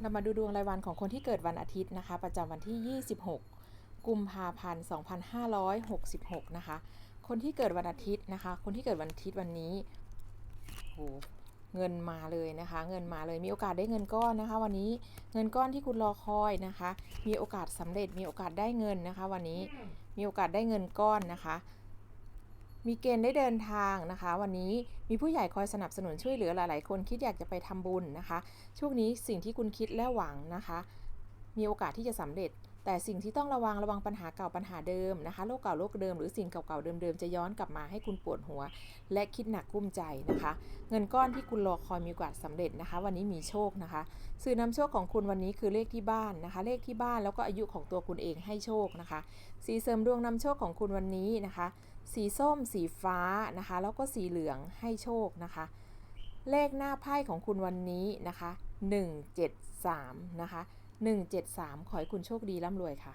เรามาดูดวงรายวันของคนที่เกิดวันอาทิตย์นะคะ ประจำวันที่ 26 กุมภาพันธ์ 2566 นะคะ คนที่เกิดวันอาทิตย์นะคะ คนที่เกิดวันอาทิตย์วันนี้โหเงินมาเลยนะคะ เงินมาเลยมีโอกาสได้เงินก้อนนะคะ วันนี้เงินก้อนที่คุณรอคอยนะคะ มีโอกาสสำเร็จมีโอกาสได้เงินนะคะ วันนี้มีโอกาสได้เงินก้อนนะคะ มีเกณฑ์ได้เดินทางนะคะ วันนี้มีผู้ใหญ่คอยสนับสนุนช่วยเหลือหลาย ๆ คนคิดอยากจะไปทำบุญนะคะ ช่วงนี้สิ่งที่คุณคิดและหวังนะคะ มีโอกาสที่จะสำเร็จ แต่สิ่งที่ต้องระวังระวังปัญหาเก่าปัญหาเดิมนะคะโรคเก่าโรคเดิมหรือสิ่งเก่าๆเดิมๆจะย้อนกลับมาให้คุณปวดหัว และคิดหนักกุ้มใจนะคะ เงินก้อนที่คุณรอคอยมีโอกาสสำเร็จนะคะ วันนี้มีโชคนะคะ สื่อนำโชคของคุณวันนี้คือเลขที่บ้านนะคะ เลขที่บ้านแล้วก็อายุของตัวคุณเองให้โชคนะคะ สีเสริมดวงนำโชคของคุณวันนี้นะคะ สีส้ม สีฟ้านะคะ แล้วก็สีเหลืองให้โชคนะคะ เลขหน้าไพ่ของคุณวันนี้นะคะ 173 นะคะ 173 ขอให้คุณโชคดีร่ำรวยค่ะ